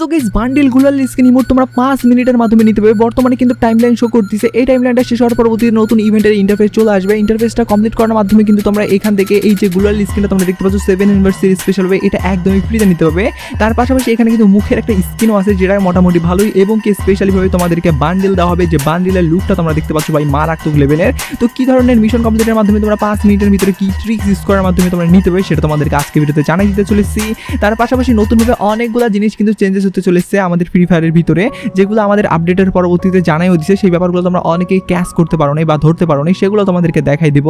So guys বান্ডেলগুলার screen emote তোমরা পাঁচ মিনিটের মাধ্যমে নিতে পারবে। বর্তমানে কিন্তু টাইমলাইন শো করতেছে। এই টাইমলাইনটা শেষ হওয়ার পরবর্তী নতুন ইভেন্টের ইন্টারফেস চলে আসবে। ইন্টারফেসটা কমপ্লিট করার মাধ্যমে কিন্তু তোমরা এখান থেকে এই যে গুলার স্ক্রিনটা তোমরা দেখতে পাচ্ছ সেভেন ইউনিভার্সিটি স্পেশাল হবে। এটা একদমই ফ্রিতে নিতে হবে। তার পাশাপাশি এখানে কিন্তু মুখের একটা স্কিনও আছে, যেটা মোটামুটি ভালোই এবং কি স্পেশালি ভাবে তোমাদেরকে বান্ডেল দেওয়া হবে। যে বান্ডেলের লুকটা তোমরা দেখতে পাচ্ছ ভাই, মারাত্মক লেভেলের তো কি ধরনের মিশন কমপ্লিটের মাধ্যমে তোমরা পাঁচ মিনিটের ভিতরে কি ট্রিক্স ইউজ করার মাধ্যমে তোমরা নিতে পারবে, সেটা তোমাদেরকে আজকে ভিডিওতে জানাই দিতে চলেছি। তার পাশাপাশি নতুনভাবে অনেকগুলো জিনিস কিন্তু চেঞ্জেস হতে চলেছে আমাদের ফ্রি ফায়ারের ভিতরে, যেগুলো আমাদের আপডেটের পরবর্তীতে জানাইও দিছে। সেই ব্যাপারগুলো তোমরা অনেকেই ক্যাশ করতে পারো না বা ধরতে পারো না সেগুলো তোমাদেরকে দেখাই দিব।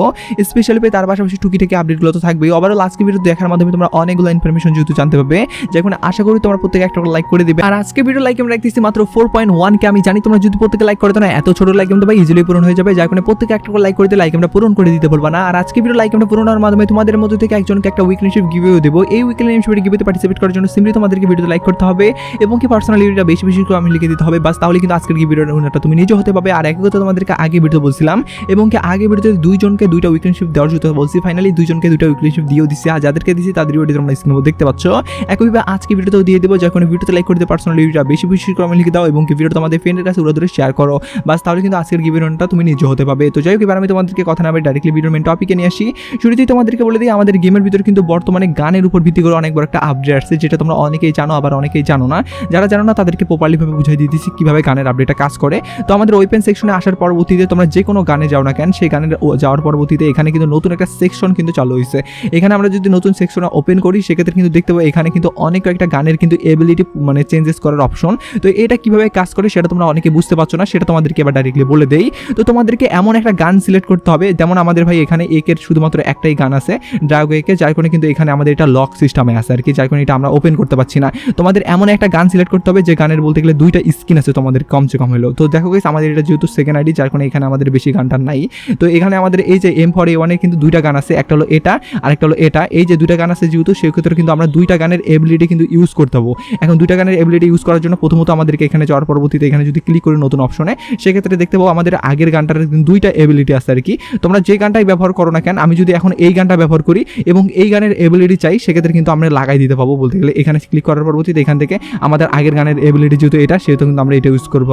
স্পেশালি তার পাশাপাশি টুকি থেকে আপডেটগুলো তো থাকবেই। ওভারঅল আজকে ভিডিও দেখার মাধ্যমে তোমরা অনেকগুলো ইনফরমেশন যেহেতু জানতে পারবে। যেখানে আশা করি তোমরা প্রত্যেকে একটা লাইক করে দেবে। আর আজকে ভিডিও লাইক আমরা রাখতেছি মাত্র ফোর পয়েন্ট ওয়ানকে আমি জানি তোমরা যদি প্রত্যেকে লাইক করে না, এত ছোট লাইক আমরা ইজিলি পূরণ হয়ে যাবে। যার কারণে প্রত্যেকে একটা লাইক করে দিয়ে লাইক আমরা পূরণ করে দিতে বলব না। আর আজকে ভিডিও লাইক আমরা পূরণ হওয়ার মাধ্যমে তোমাদের মধ্যে থেকে একজনকে একটা উইকলিশিপ গিভেও দেবো। এই উইকলিশিপের গিভেতে পার্টিসিপেট করার জন্য সিম্পলি তোমাদেরকে ভিডিওতে লাইক করতে হবে। এবং কি পার্সোনাল ভিডিওটা বেশি বেশি করে আমি লিখে দিতে হবে। বাস তাহলে কিন্তু আজকের কি ভিডিওটা উন্নতটা তুমি নিজে হতে পারবে। আর একই কথা তোমাদেরকে আগে ভিডিও বলছিলাম, এবং কি আগে ভিডিওতে দুইজনকে দুইটা উইকলিশিপ দেওয়ার জন্য বলছি। ফাইনালি দুইজনকে দুইটা উইকলিশিপ দিয়েও দিচ্ছি আর যাদেরকে দিচ্ছি তাদের ভিডিও তোমরা স্ক্রিনে দেখতে পাচ্ছ। একইভাবে আজকে ভিডিওতেও দিয়ে দেবো। যখন ভিডিওতে লাইক করে দিতে পার্সোনাল ভিডিওটা বেশি বেশি করে আমি লিখে দাও, এবং কি ভিডিও তোমাদের ফ্রেন্ডের কাছে উড়ে ধরে শেয়ার করো। বাস তাহলে কিন্তু আজকের গিভিরনটা তুমি নিজে হতে পারবে। তো যাই হোক, এবার আমি তোমাদেরকে কথা না ডাইরেক্টলি ভিডিওর মেন টপিকে নিয়ে আসি। শুরুতেই তোমাদেরকে বলে দিই, আমাদের গেমের ভিতরে কিন্তু বর্তমানে গানের উপর ভিত্তি করে অনেক বড় একটা আপডেট আসছে, যেটা তোমরা অনেকেই জানো, আবার অনেকেই জানো না যারা জানো না তাদেরকে প্রপারলিভাবে বুঝাই দিয়ে দিচ্ছি কীভাবে গানের আপডেটটা কাজ করে। তো আমাদের ওয়েপেন সেকশনে আসার পরবর্তীতে তোমরা যে কোনো গানে যাও না কেন, সেই গানের যাওয়ার পরবর্তীতে এখানে কিন্তু নতুন একটা সেকশন কিন্তু চালু হয়েছে এখানে আমরা যদি নতুন সেকশন ওপেন করি, সেক্ষেত্রে কিন্তু দেখতে পাবো এখানে কিন্তু অনেক কয়েকটা গানের কিন্তু এবিলিটি মানে চেঞ্জেস করার অপশন তো এটা কীভাবে কাজ করে সেটা তোমরা অনেকে বুঝতে পারছ না, সেটা তোমাদেরকে এবার ডাইরেক্টলি বলে দেই। তো তোমাদেরকে এমন একটা গান সিলেক্ট করতে হবে, যেমন আমাদের ভাই এখানে একের শুধুমাত্র একটাই গান আছে ড্রাগো একে যার কারণে কিন্তু এখানে আমাদের এটা লক সিস্টেমে আছে আর কি, যার কারণে এটা আমরা ওপেন করতে পারছি না। তোমাদের এমন একটা গান সিলেক্ট করতে হবে, যে গানের বলতে গেলে দুইটা স্কিন আছে তোমাদের কমসে কম হলেও। তো দেখো গেছে আমাদের এটা যেহেতু সেকেন্ড আইডি যার কারণে এখানে আমাদের বেশি গানটা নাই। তো এখানে আমাদের এই যে এম ফর এ ওয়ানের কিন্তু দুইটা গান আছে, একটা হলো এটা আর একটা হলো এটা। এই যে দুইটা গান আছে যেহেতু সেক্ষেত্রে কিন্তু আমরা দুইটা গানের এবিলিটি কিন্তু ইউজ করতে হব। এখন দুইটা গানের এবিলিটি ইউজ করার জন্য প্রথমত আমাদেরকে এখানে যাওয়ার পরবর্তীতে এখানে যদি ক্লিক করি নতুন অপশনে সেক্ষেত্রে দেখতে পাবো আমাদের আগের গানটার দুইটা এবিলিটি আছে আর কি তোমরা যে গানটাই ব্যবহার করো না কেন, আমি যদি এখন এই গানটা ব্যবহার করি এবং এই গানের এবিলিটি চাই, সেক্ষেত্রে কিন্তু আমরা লাগাই দিতে পাবো বলতে গেলে। এখানে ক্লিক করার পরবর্তীতে এখান থেকে আমাদের আগের গানের এবিলিটি যেহেতু এটা, সেহেতু কিন্তু আমরা এটা ইউজ করব।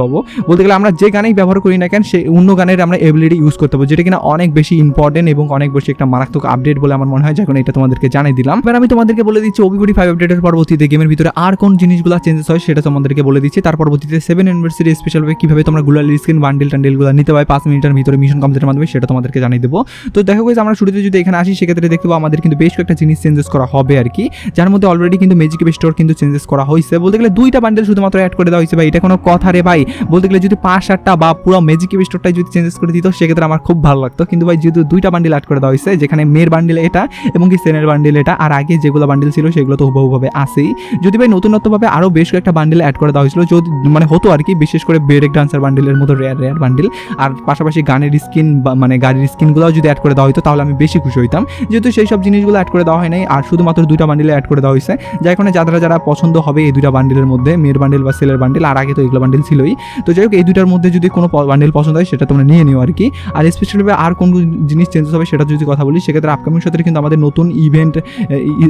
বলতে গেলে আমরা যে গানেই ব্যবহার করি না কেন, সেই অন্য গানের আমরা এবিলিটি ইউজ করতে পারব, যেটা কিনা অনেক বেশি ইম্পর্টেন্ট এবং অনেক বেশি একটা মারাত্মক আপডেট বলে আমার মনে হয়। যখন এটা তোমাদেরকে জানিয়ে দিলাম। এবার আমি তোমাদেরকে বলে দিচ্ছি ওবিগুড়ি ফাইভ আপডেটের পরবর্তীতে গেমের ভিতরে আর কোন জিনিসগুলো চেঞ্জেস হয় সেটা তোমাদেরকে বলে দিচ্ছি। তার পরবর্তীতে সেভেন ইউনিভার্সিটি স্পেশালভাবে কীভাবে তোমরা গুলাল স্ক্রিন বান্ডিল টান্ডিলগুলো নিতে পারবে পাঁচ মিনিটের ভিতরে মিশন কমপ্লিটের মাধ্যমে সেটা তোমাদেরকে জানিয়ে দেবো। তো দেখো গেছে আমরা শুরুতে যদি এখানে আসি, সেক্ষেত্রে দেখতে পাবো আমাদের কিন্তু বেশ কয়েকটা জিনিস চেঞ্জেস করা হবে আর কি। যার মধ্যে অলরেডি কিন্তু ম্যাজিক স্টোর কিন্তু চেঞ্জেস করা হয়েছে বলতে গেলে দুইটা বান্ডেল শুধুমাত্র অ্যাড করে দেওয়া হয়েছে ভাই। এটা কোনো কথা রে ভাই। বলতে গেলে যদি পাঁচ, সাতটা বা পুরো ম্যাজিক স্টোরটাই যদি চেঞ্জেস করে দিত, সেক্ষেত্রে আমার খুব ভালো লাগতো। কিন্তু ভাই, যেহেতু দুইটা বান্ডিল অ্যাড করে দেওয়া হয়েছে, যেখানে মেয়ের বান্ডিল এটা এবং কি সেনের বান্ডিল এটা, আর আগে যেগুলো বান্ডিল ছিল সেগুলো তো হুবহুভাবে আসেই যদি ভাই নতুনত্বভাবে আরও বেশ কয়েকটা বান্ডিল অ্যাড করে দেওয়া হয়েছিল, যদি মানে হতো আর কি, বিশেষ করে ব্রেক ডান্সার বান্ডিলের মতো রেয়ার রেয়ার বান্ডিল আর পাশাপাশি গানের স্কিন মানে গাড়ির স্কিনগুলোও যদি অ্যাড করে দেওয়া হতো তাহলে আমি বেশি খুশি হইতাম। যেহেতু সেই সব জিনিসগুলো অ্যাড করে দেওয়া হয় নাই, আর শুধুমাত্র দুইটা বান্ডিলে অ্যাড করে দেওয়া হয়েছে, যার কারণে যারা যারা পছন্দ হবে এই দুইটা বান্ডিলের মধ্যে মেয়ের বান্ডিল বা সেলের বান্ডিল আর আগে তো এগুলো বান্ডিল ছিলই। তো যাই হোক, এই দুটার মধ্যে যদি কোনো বান্ডিল পছন্দ হয়, সেটা তোমরা নিয়ে নিও আর কি আর স্পেশালি আর কোন জিনিস চেঞ্জেস হবে সেটা যদি কথা বলি, সেক্ষেত্রে আপকামিং সাথে কিন্তু আমাদের নতুন ইভেন্ট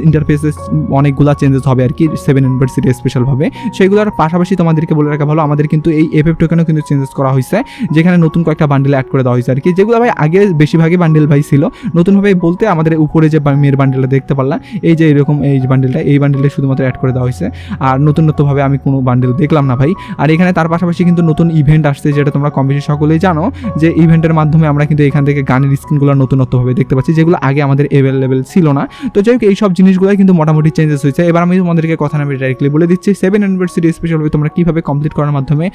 ইন্টারফেসেস অনেকগুলো চেঞ্জেস হবে আর কি সেভেন ইউনিভার্সিটি স্পেশালভাবে সেইগুলোর পাশাপাশি তোমাদেরকে বলে রাখা ভালো, আমাদের কিন্তু এই এফএফ টোকেনও কিন্তু চেঞ্জেস করা হয়েছে যেখানে নতুন কয়েকটা বান্ডিল অ্যাড করে দেওয়া হয়েছে আর কি যেগুলো ভাই, আগে বেশিরভাগই বান্ডিল ভাই ছিল। নতুনভাবে বলতে আমাদের উপরে যে মেয়ের বান্ডিলটা দেখতে পারলাম, এই যে এরকম এই বান্ডিলটা এই বান্ডিলটা শুধুমাত্র অ্যাড করে দেওয়া হয়েছে আর নতুন নতুনভাবে আমি কোনো বান্ডেল দেখলাম না ভাই। আর এখানে তার পাশাপাশি কিন্তু নতুন ইভেন্ট আসছে যেটা তোমরা কম বেশি সকলেই জানো, যে ইভেন্টের মাধ্যমে আমরা কিন্তু এখান থেকে গানের স্ক্রিনগুলো নতুনত্বভাবে দেখতে পাচ্ছি, যেগুলো আগে আমাদের অ্যাভেলেবেল ছিল না। তো যাই হোক এই সব জিনিসগুলোই কিন্তু মোটামুটি চেঞ্জেস হয়েছে। এবার আমি তোমাদেরকে কথা না ডাইরেক্টলি বলে দিচ্ছি সেভেন ইউনিভার্সিটি স্পেশালভাবে তোমরা কীভাবে কমপ্লিট করার মাধ্যমে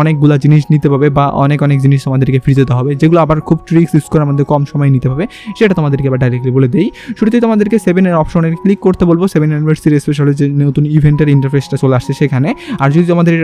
অনেকগুলো জিনিস নিতে পারবে বা অনেক অনেক জিনিস তোমাদেরকে ফ্রি যেতে হবে, যেগুলো আবার খুব ট্রিক্স ইউজ করার মধ্যে কম সময় নিতে হবে, সেটা তোমাদেরকে এবার ডাইরেক্টলি বলে দেই। শুরুতেই তোমাদেরকে সেভেনের অপশনে ক্লিক করতে বলব। সেভেন ইউনিভার্সিটি স্পেশালি যে নতুন ইভেন্টের ইন্টারফেসটা আসছে সেখানে। আর যদি তোমাদের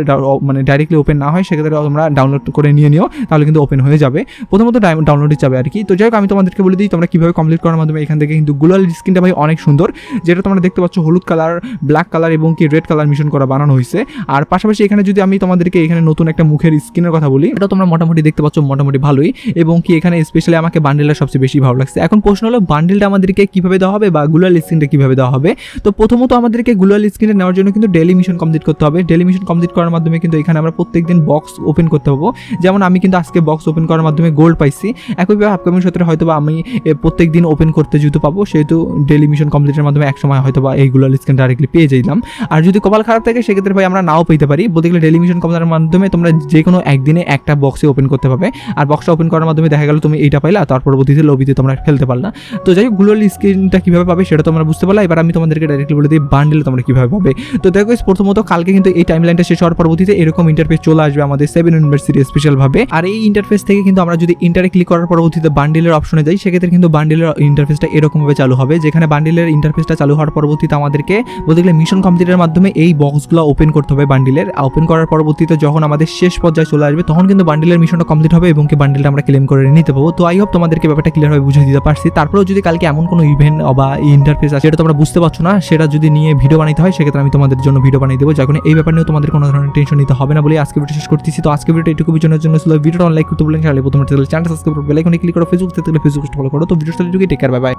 মানে ডাইরেক্টলি ওপেন না হয়, সেক্ষেত্রে তোমরা ডাউনলোড করে নিয়ে নিও, তাহলে কিন্তু ওপেন হয়ে যাবে। প্রথমত ডাউনলোডে যাবে আর কি। তো যাই হোক, আমি তোমাদেরকে বলে দিই, তোমরা কীভাবে কমপ্লিট করার মাধ্যমে এখান থেকে কিন্তু গুলাল স্ক্রিনটা ভাই অনেক সুন্দর, যেটা তোমরা দেখতে পাচ্ছ হলুদ কালার ব্ল্যাক কালার এবং কি রেড কালার মিশন করা বানানো হয়েছে। আর পাশাপাশি এখানে যদি আমি তোমাদেরকে এখানে নতুন একটা মুখের স্কিনের কথা বলি, এটা তোমরা মোটামুটি দেখতে পাচ্ছ মোটামুটি ভালোই। এবং কি এখানে স্পেশালি আমাকে বান্ডেলটা সবচেয়ে বেশি ভালো লাগছে। এখন প্রশ্ন হলো বান্ডেলটা আমাদেরকে কীভাবে দেওয়া হবে বা গুলাল স্ক্রিনটা কীভাবে দেওয়া হবে? তো প্রথমত আমাদেরকে গুলাল স্ক্রিনটা নেওয়ার জন্য কিন্তু ডেলি মিশন মিশন কমপ্লিট করতে হবে। ডেলি মিশন কমপ্লিট করার মাধ্যমে কিন্তু এখানে আমরা প্রত্যেকদিন বক্স ওপেন করতে পারব। যেমন আমি কিন্তু আজকে বক্স ওপেন করার মাধ্যমে গোল্ড পাইছি। একইভাবে আপকামিং সত্রে হয়তো বা আমি প্রত্যেক দিন ওপেন করতে যেহেতু পাবো, সেহেতু ডেলি মিশন কমপ্লিটের মাধ্যমে এক সময় হয়তো বা এইগুলো স্ক্রিন ডাইরেক্টলি পেয়ে যাইলাম। আর যদি কপাল খারাপ থাকে, সেক্ষেত্রে ভাই আমরা নাও পেতে পারি। বলতে গেলে ডেলি মিশন কমপ্লিটের মাধ্যমে তোমরা যে কোনো একদিনে একটা বক্সে ওপেন করতে পারবে। আর বক্সটা ওপেন করার মাধ্যমে দেখা গেল তুমি এইটা পাইলা, তার পরবর্তীতে লবিতে তোমরা খেলতে পারলা। তো যাই হোক গ্লোয়াল স্ক্রিনটা কীভাবে পাবে সেটা তোমরা বুঝতে পারলা। এবার আমি তোমাদেরকে ডাইরেক্টলি বলে দিই বান্ডেল তোমরা কীভাবে পাবে। তো দেখো প্রথমত কালকে কিন্তু এই টাইম লাইনটা শেষ হওয়ার পরবর্তীতে এরকম ইন্টারফেস চলে আসবে আমাদের সেভেন ইউনিভার্সিটি স্পেশালভাবে আর এই ইন্টারফেস থেকে কিন্তু আমরা যদি ইন্টারে ক্লিক করার পরবর্তীতে বান্ডিলের অপশনে যাই, সেক্ষেত্রে কিন্তু বান্ডেলের ইন্টারফেসটা এরকমভাবে চালু হবে, যেখানে বান্ডেলের ইন্টারফেসটা চালু হওয়ার পরবর্তীতে আমাদেরকে বলতে গেলে মিশন কমপ্লিটের মাধ্যমে এই বক্সগুলো ওপেন করতে হবে বান্ডিলের ওপেন করার পরবর্তীতে যখন আমাদের শেষ পর্যায়ে চলে আসবে, তখন কিন্তু বান্ডিলের মিশনটা কমপ্লিট হবে এবং কি বান্ডিলটা আমরা ক্লেম করে নিতে পারব তো আই হোপ তোমাদেরকে ব্যাপারটা ক্লিয়ার হয়ে বুঝিয়ে দিতে পারছি। তারপরেও যদি কালকে এমন কোনো ইভেন্ট বা ইন্টারফেস আছে, সেটা তোমরা বুঝতে পারছ না, সেটা যদি নিয়ে ভিডিও বানাইতে হয়, সেক্ষেত্রে আমি তোমাদের জন্য ভিডিও বানিয়ে দেবো যখন এই ব্যাপার নিয়ে তোমাদের কোনো ধরনের টেনশন নিতে হবে না বলে আজকে ভিডিও শেষ করতেছি। তো আজকে ভিডিও এটুকু বিজনের জন্য ছিল ভিডিওটা অনলাইন করতে তাহলে প্রথমে চ্যানেল সাবস্ক্রাইব বেলাইকনে ক্লিক করো ফেসবুক থেকে ফেসবুক ফলো করো। তো ভিডিও টেক কেয়ার বাই